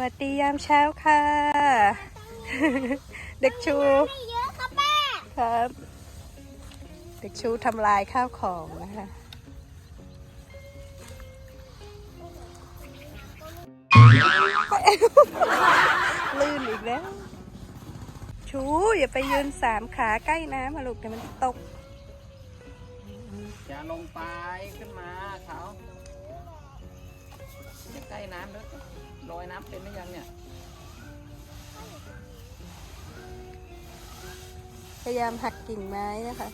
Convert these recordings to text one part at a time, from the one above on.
วัสดียามเช้าค่ะ เด็กชูไม่เยอะครับแม่ครับ เด็กชูทำลายข้าวของนะคะลื่นอีกแล้ว ชูอย่าไปยืนสามขาใกล้น้ำมาลูกเดี๋ยวมันตกอย่าลงไปขึ้นมาเขาอย่าใกล้น้ำด้วย ลอยน้ำเป็นหรือยังเนี่ย พยายามหักกิ่งไม้นะคะ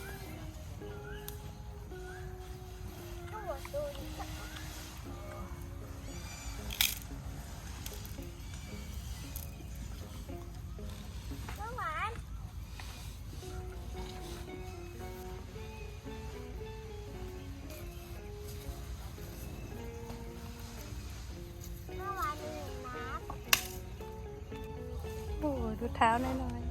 ดูเท้าหน้อย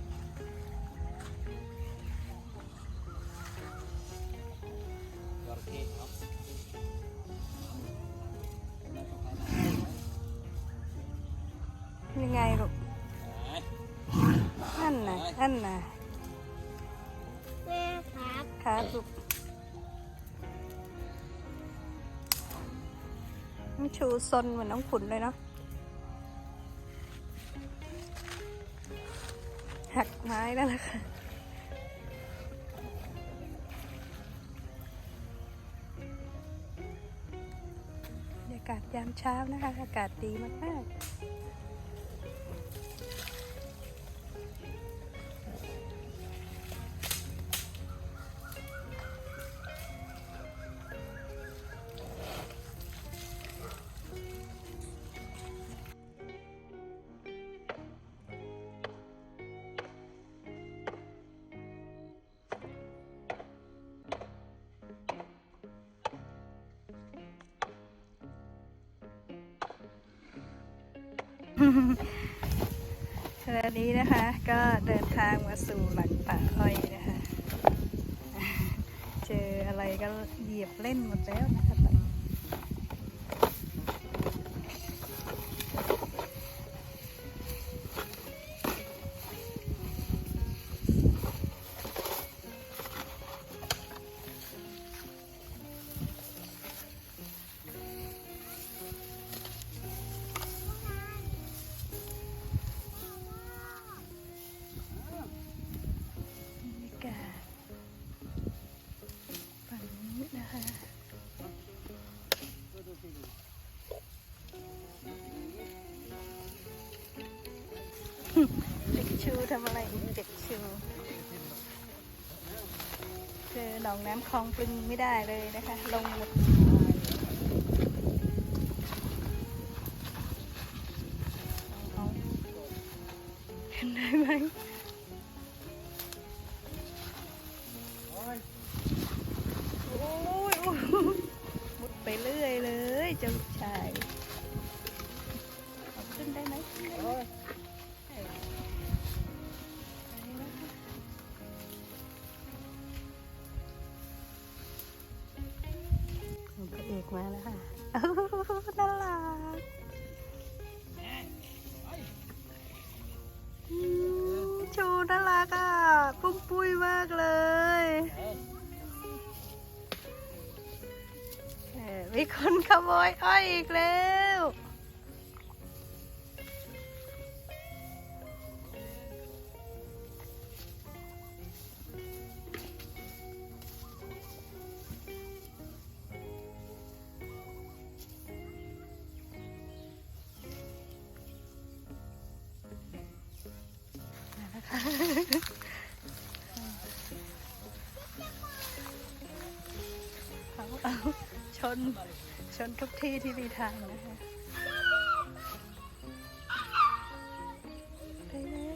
ยังไงลูกนั่นน่ะนั่นน่ะแม่ครับครับลูกน้องชูซนเหมือนน้องขุนเลยเนาะ หักไม้แล้วล่ะค่ะบรรยากาศยามเช้านะคะ อากาศดีมากๆ ขณะนี้นะคะก็เดินทางมาสู่หลังป่าอ้อยนะคะ เจออะไรก็เหยียบเล่นหมดแล้วนะคะ คือหนองน้ำคลองปรึงไม่ได้เลยนะคะ ลงหมด มาแล้วค่ะน่ารักอืมชูน่ารักอะ ปุ้มปุ้ยมากเลยเอ่อมีคนขโมยอ้อยอีกแล้ว น ชนทุกที่ที่มีทางนะคะไปแล้ว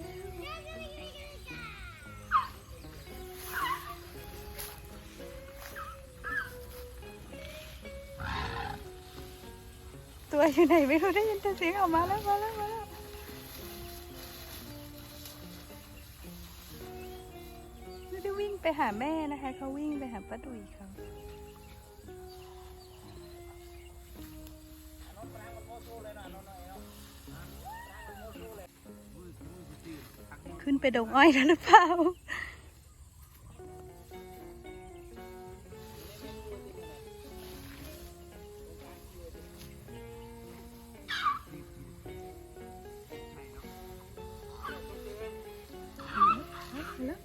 ตัวอยู่ไหนไม่รู้ได้ยินแต่เสียงออกมาแล้วมาแล้วมาแล้วไม่ได้วิ่งไปหาแม่นะคะเขาวิ่งไปหาป้าดุยเขา ไปดงอ้อยแล้วหรือเปล่า แล้ว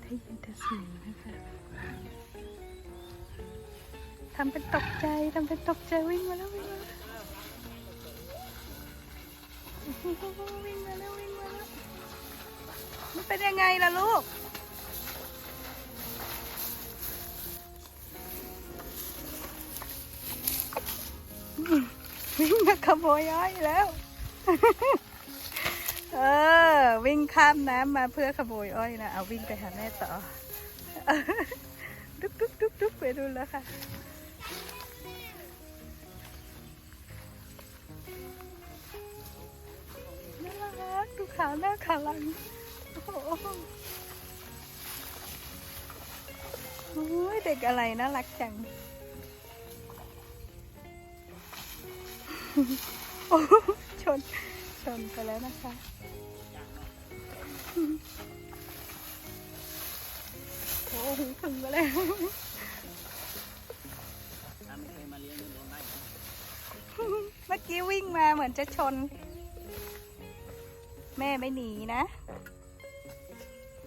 ได้ยินแต่เสียงนะคะทำเป็นตกใจ ทำเป็นตกใจวิ่งมาแล้ววิ่งมาแล้ว เป็นยังไงล่ะลูก วิ่งมาขโมยอ้อยแล้ว เออ วิ่งข้ามน้ำมาเพื่อขโมยอ้อยนะ เอาวิ่งไปหาแม่ต่อ ดุ๊กดุ๊กดุ๊กดุ๊กไปดูแล้วค่ะน่ารักดูขาวหน้าขาหลัง โอ้ยเด็กอะไรน่ารักจังโอ้โหชน ชนไปแล้วนะคะ โอ้โหถึงไปแล้วเมื่อกี้วิ่งมาเหมือนจะชน แม่ไม่หนีนะ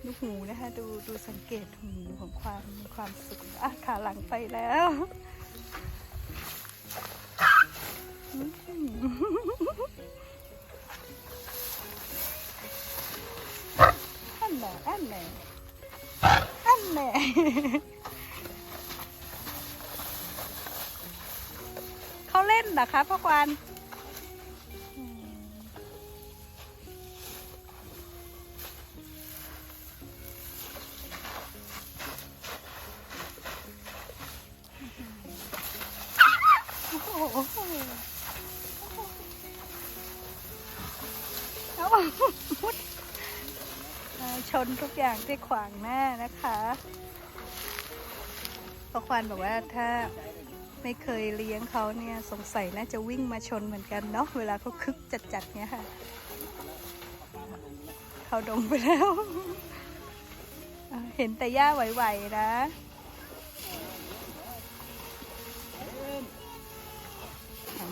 ดูหูนะคะดูดูสังเกตหูของความความสุขอะขาหลังไปแล้วอันแหน่อันแหน่อันแหน่เขาเล่นเหรอคะพ่อกวาน เอามุดชนทุกอย่างที่ขวางหน้านะคะพอควานบอกว่าถ้าไม่เคยเลี้ยงเขาเนี่ยสงสัยน่าจะวิ่งมาชนเหมือนกันเนาะเวลาเขาคึกจัดๆเนี่ยค่ะ เขาดงไปแล้ว เห็นแต่หญ้าไหวๆนะ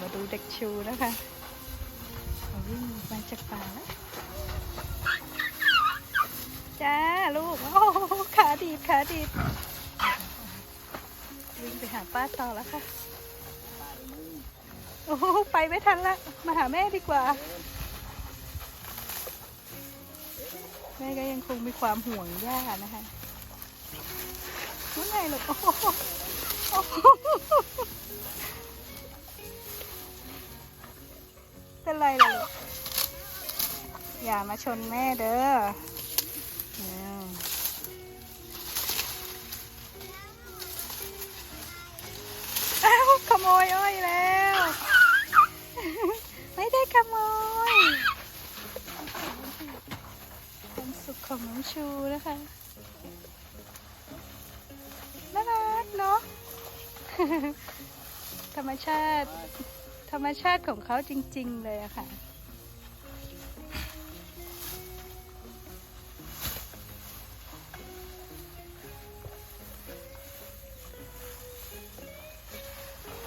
มาดูเด็กชูนะคะ วิ่งมาจากป่าแล้วจ้าลูก โอ้ขาดีดขาดีดวิ่งไปหาป้าต่อแล้วค่ะ โอ้โหไปไม่ทันละ มาหาแม่ดีกว่า แม่ก็ยังคงมีความห่วงย่านะคะว่าไงลูกโอ้โหโอ้โหเป็นไรล่ะลูก อย่ามาชนแม่เด้อเอ้าขโมยอ้อยแล้ว ไม่ได้ขโมยความสุขของน้องชูนะคะน่ารักเนาะธรรมชาติ ธรรมชาติของเขาจริง ๆ เลยอะค่ะ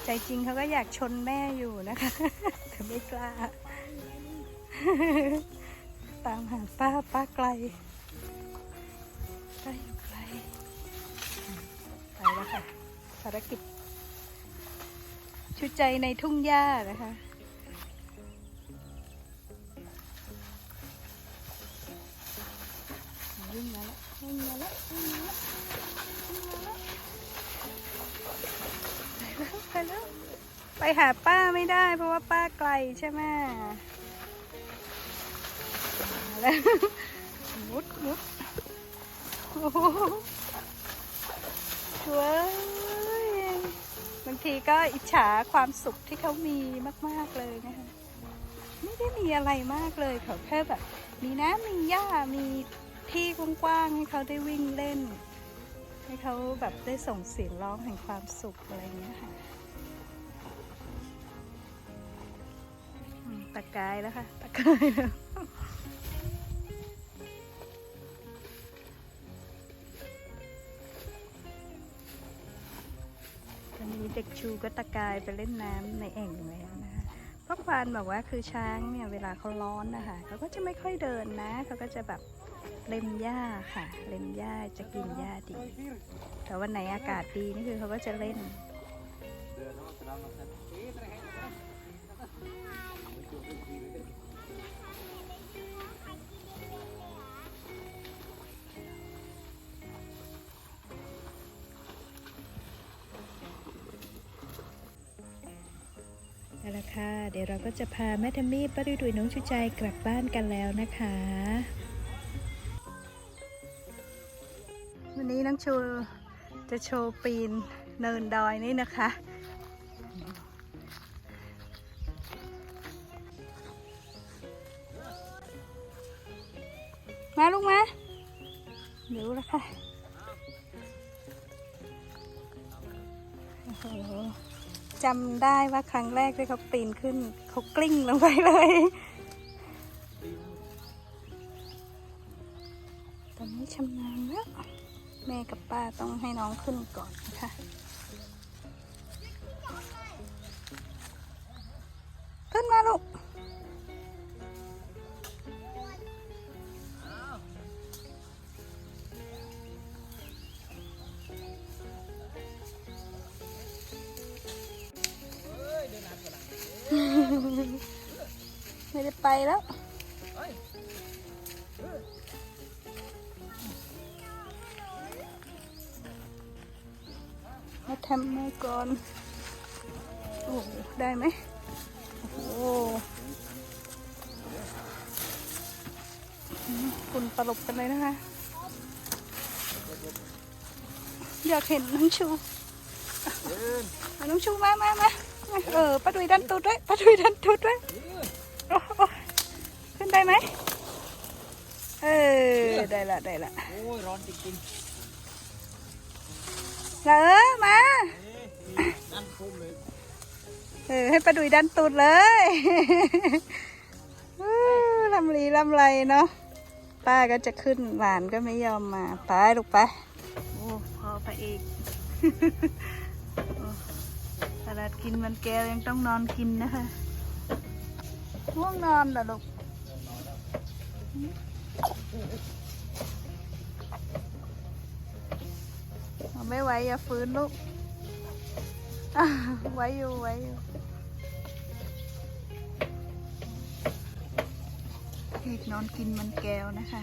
ใจจริงเขาก็อยากชนแม่อยู่นะคะ แต่ไม่กล้า ตามหาป้าป้าไกลป้าอยู่ไกล ไปแล้วค่ะภารกิจชุดใจในทุ่งหญ้านะคะ ไปหาป้าไม่ได้ เพราะว่าป้าไกลใช่ไหมแล้วมุดมุดโอ้โหว้ยบางทีก็อิจฉาความสุขที่เขามีมาก ๆ เลยนะคะไม่ได้มีอะไรมากเลยเขาแค่แบบ มีน้ำมีหญ้ามีที่กว้างๆให้เขาได้วิ่งเล่น ให้เขาแบบได้ส่งเสียงร้องแห่งความสุขอะไรอย่างเงี้ยค่ะ ตะกายแล้วค่ะตะกายแล้วตอนนี้เด็กชูก็ตะกายไปเล่นน้ำในแอ่งแล้วนะคะพ่อควานบอกว่าคือช้างเนี่ยเวลาเขาร้อนนะคะเขาก็จะไม่ค่อยเดินนะเขาก็จะแบบเล่นหญ้าค่ะ เล่นหญ้าจะกินหญ้าดี แต่วันไหนอากาศดีนี่คือเขาก็จะเล่น Bye. ละค่ะ เดี๋ยวเราก็จะพาแม่ทมมี่ป้าดุยดุยน้องชูใจกลับบ้านกันแล้วนะคะ วันนี้น้องชูจะโชว์ปีนเนินดอยนี่นะคะ มาลูกมาเดี๋ยวละค่ะโอ้โห จำได้ว่าครั้งแรกที่เขาปีนขึ้น เขากลิ้งลงไปเลย ตอนนี้ชำนาญแล้ว แม่กับป้าต้องให้น้องขึ้นก่อนนะคะ ไปแล้วมาทำมาก่อน โอ้ได้ไหมโอ้คุณตลบกันเลยนะคะ อยากเห็นน้องชูน้องชูมามามาเออป้าดุยดันตูดด้วยป้าดุยดันตูดด้วยโอ้ ได้ไหมเออได้ละได้ละโอ้ยร้อนจริงเออมาๆนี่นั่นคุ้มเลยเออให้ป้าดุยดันตูดเลยอื้อลำลีลำไรเนาะป้าก็จะขึ้นหลานก็ไม่ยอมมาไปลูกไปโอ้พอไปอีกโอ้ขนาดกินมันแก้วยังต้องนอนกินนะคะง่วงนอนเหรอลูกเอา ไม่ไหวอย่าฟื้นลูก ไว้อยู่ไว้อยู่เด็กนอนกินมันแก้วนะคะ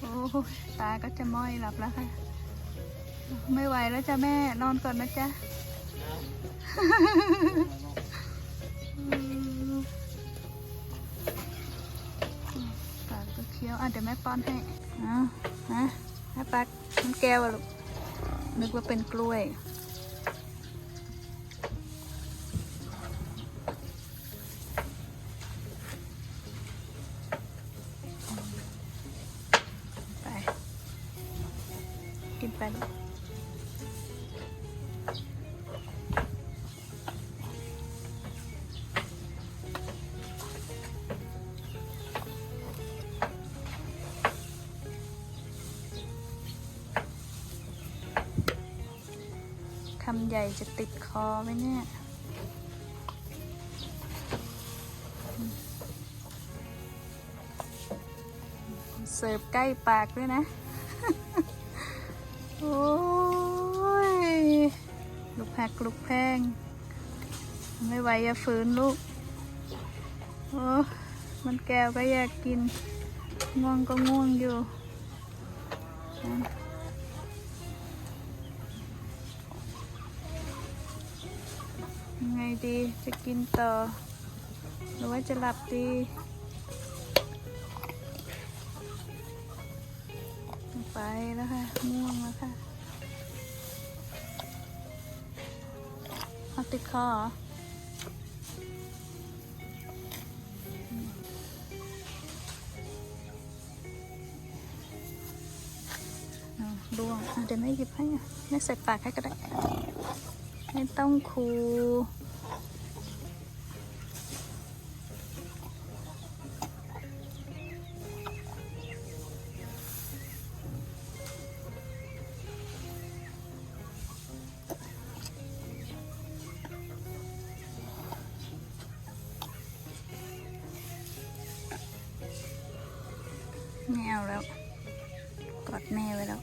โอ้ยตาก็จะม้อยหลับแล้วค่ะ ไม่ไหวแล้วจ้ะแม่นอนก่อนนะจ๊ะ เดี๋ยวแม่ป้อนให้ฮะให้ปากน้ำแก้วลูกนึกว่าเป็นกล้วยไปกินไปลูกำใหญ่จะติดคอไหมเนี่ยเสิร์ฟใกล้ปากด้วยนะ โอ้ย ลูกแพกลูกแพง ไม่ไหวอย่าฝืนลูก โอ้ มันแก้วก็อยากกิน ง่วงก็ง่วงอยู่ ดีจะกินต่อ หรือว่าจะหลับดีไปแล้วค่ะง่วงแล้วค่ะเอาติดคอดวงอะเดี๋ยวแม่หยิบให้แม่ใส่ปากให้ก็ได้ไม่ต้องคู เอาแล้ว กอดแม่ไว้แล้ว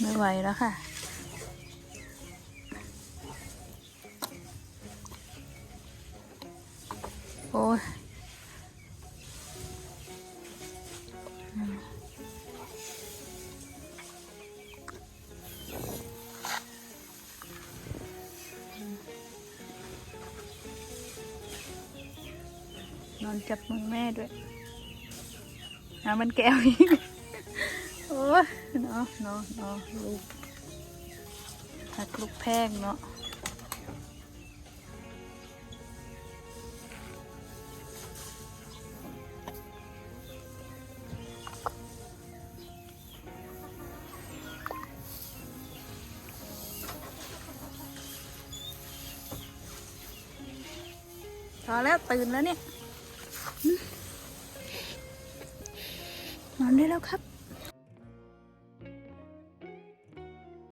ไม่ไหวแล้วค่ะโอ้ย มันแก้วอีกโอ้ยเนาะเนาะเนาะลูกหักลูกแพงเนาะพอแล้วตื่นแล้วเนี่ย อนได้แล้วครับ